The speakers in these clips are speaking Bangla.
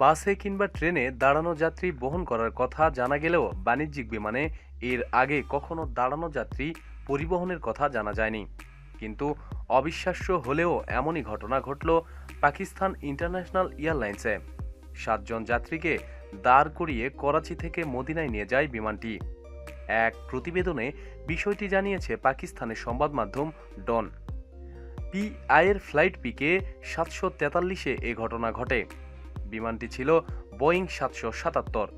বাসে কিংবা ট্রেনে দাঁড়ানো যাত্রী বহন করার কথা জানা গেলেও বাণিজ্যিক বিমানে এর আগে কখনো দাঁড়ানো যাত্রী পরিবহনের কথা জানা যায়নি। কিন্তু অবিশ্বাস্য হলেও এমনই ঘটনা ঘটল পাকিস্তান ইন্টারন্যাশনাল এয়ারলাইন্সে। সাতজন যাত্রীকে দাঁড় করিয়ে করাচি থেকে মদিনায় নিয়ে যায় বিমানটি। এক প্রতিবেদনে বিষয়টি জানিয়েছে পাকিস্তানের সংবাদ মাধ্যম ডন পিআইয়ের ফ্লাইট পিকে সাতশো তেতাল্লিশে এ ঘটনা ঘটে। বিমানটি ছিল বোয়িং সাতশো সাতাত্তর।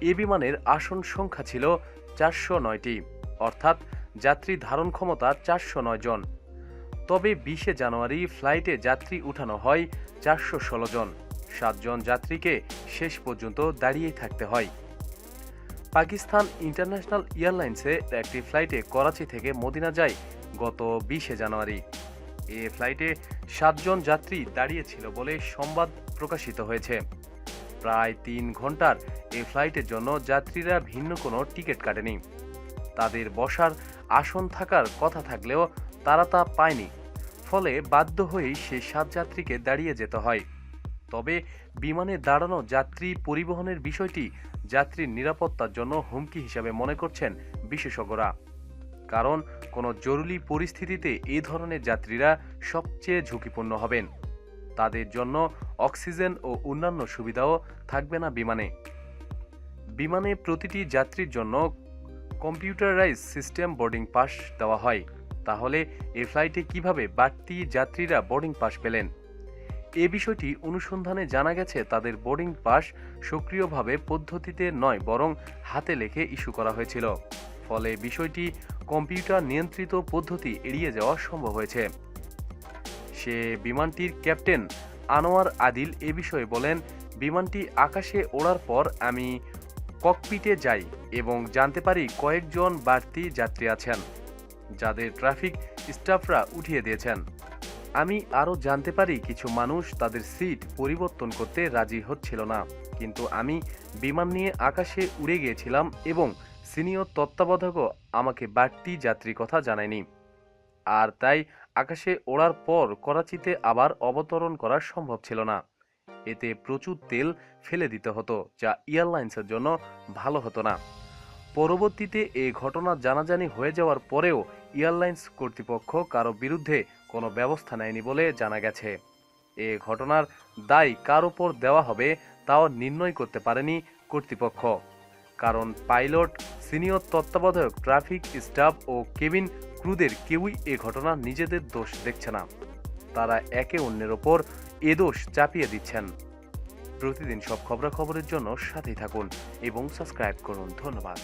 এ বিমানের আসন সংখ্যা ছিল চারশো নয়টি, অর্থাৎ যাত্রী ধারণ ক্ষমতা চারশো নয় জন। তবে বিশে জানুয়ারি ফ্লাইটে যাত্রী উঠানো হয় চারশো ষোলো জন। সাতজন যাত্রীকে শেষ পর্যন্ত দাঁড়িয়েই থাকতে হয়। পাকিস্তান ইন্টারন্যাশনাল এয়ারলাইন্সে একটি ফ্লাইটে করাচি থেকে মদিনা যায় গত বিশে জানুয়ারি। এ ফ্লাইটে সাতজন যাত্রী দাঁড়িয়েছিল বলে সংবাদ প্রকাশিত হয়েছে। প্রায় তিন ঘণ্টার এই ফ্লাইটের জন্য যাত্রীরা ভিন্ন কোনো টিকিট কাটেনি। তাদের বসার আসন থাকার কথা থাকলেও তারা তা পায়নি। ফলে বাধ্য হয়েই সেই সাত যাত্রীকে দাঁড়িয়ে যেতে হয়। তবে বিমানে দাঁড়ানো যাত্রী পরিবহনের বিষয়টি যাত্রীর নিরাপত্তার জন্য হুমকি হিসাবে মনে করছেন বিশেষজ্ঞরা। কারণ কোনো জরুরি পরিস্থিতিতে এই ধরনের যাত্রীরা সবচেয়ে ঝুঁকিপূর্ণ হবেন। তাদের জন্য অক্সিজেন ও অন্যান্য সুবিধাও থাকবে না বিমানে। বিমানে প্রতিটি যাত্রীর জন্য কম্পিউটারাইজ সিস্টেম বোর্ডিং পাস দেওয়া হয়। তাহলে এ ফ্লাইটে কীভাবে বাড়তি যাত্রীরা বোর্ডিং পাস পেলেন? এ বিষয়টি অনুসন্ধানে জানা গেছে, তাদের বোর্ডিং পাস সক্রিয়ভাবে পদ্ধতিতে নয়, বরং হাতে লেখে ইস্যু করা হয়েছিল। ফলে বিষয়টি কম্পিউটার নিয়ন্ত্রিত পদ্ধতি এড়িয়ে যাওয়া সম্ভব হয়েছে। সে বিমানটির ক্যাপ্টেন আনোয়ার আদিল এ বিষয়ে বলেন, বিমানটি আকাশে ওড়ার পর আমি ককপিটে যাই এবং জানতে পারি কয়েকজন বাড়তি যাত্রী আছেন, যাদের ট্রাফিক স্টাফরা উঠিয়ে দিয়েছেন। আমি আরও জানতে পারি কিছু মানুষ তাদের সিট পরিবর্তন করতে রাজি হচ্ছিল না, কিন্তু আমি বিমান নিয়ে আকাশে উড়ে গিয়েছিলাম এবং সিনিয়র তত্ত্বাবধায়কও আমাকে বাড়তি যাত্রী কথা জানায়নি। আর তাই আকাশে ওড়ার পর করাচিতে আবার অবতরণ করা সম্ভব ছিল না। এতে প্রচুর তেল ফেলে দিতে হতো, যা এয়ারলাইন্সের জন্য ভালো হতো না। পরবর্তীতে এই ঘটনা জানাজানি হয়ে যাওয়ার পরেও এয়ারলাইন্স কর্তৃপক্ষ কারও বিরুদ্ধে কোনো ব্যবস্থা নেয়নি বলে জানা গেছে। এ ঘটনার দায় কার ওপর দেওয়া হবে তাও নির্ণয় করতে পারেনি কর্তৃপক্ষ। কারণ পাইলট, সিনিয়র তত্ত্বাবধায়ক, ট্রাফিক স্টাফ ও কেবিন ক্রুদের কেউই এ ঘটনা নিজেদের দোষ দেখছে না। তারা একে অন্যের ওপর এ দোষ চাপিয়ে দিচ্ছেন। প্রতিদিন সব খবরাখবরের জন্য সাথেই থাকুন এবং সাবস্ক্রাইব করুন। ধন্যবাদ।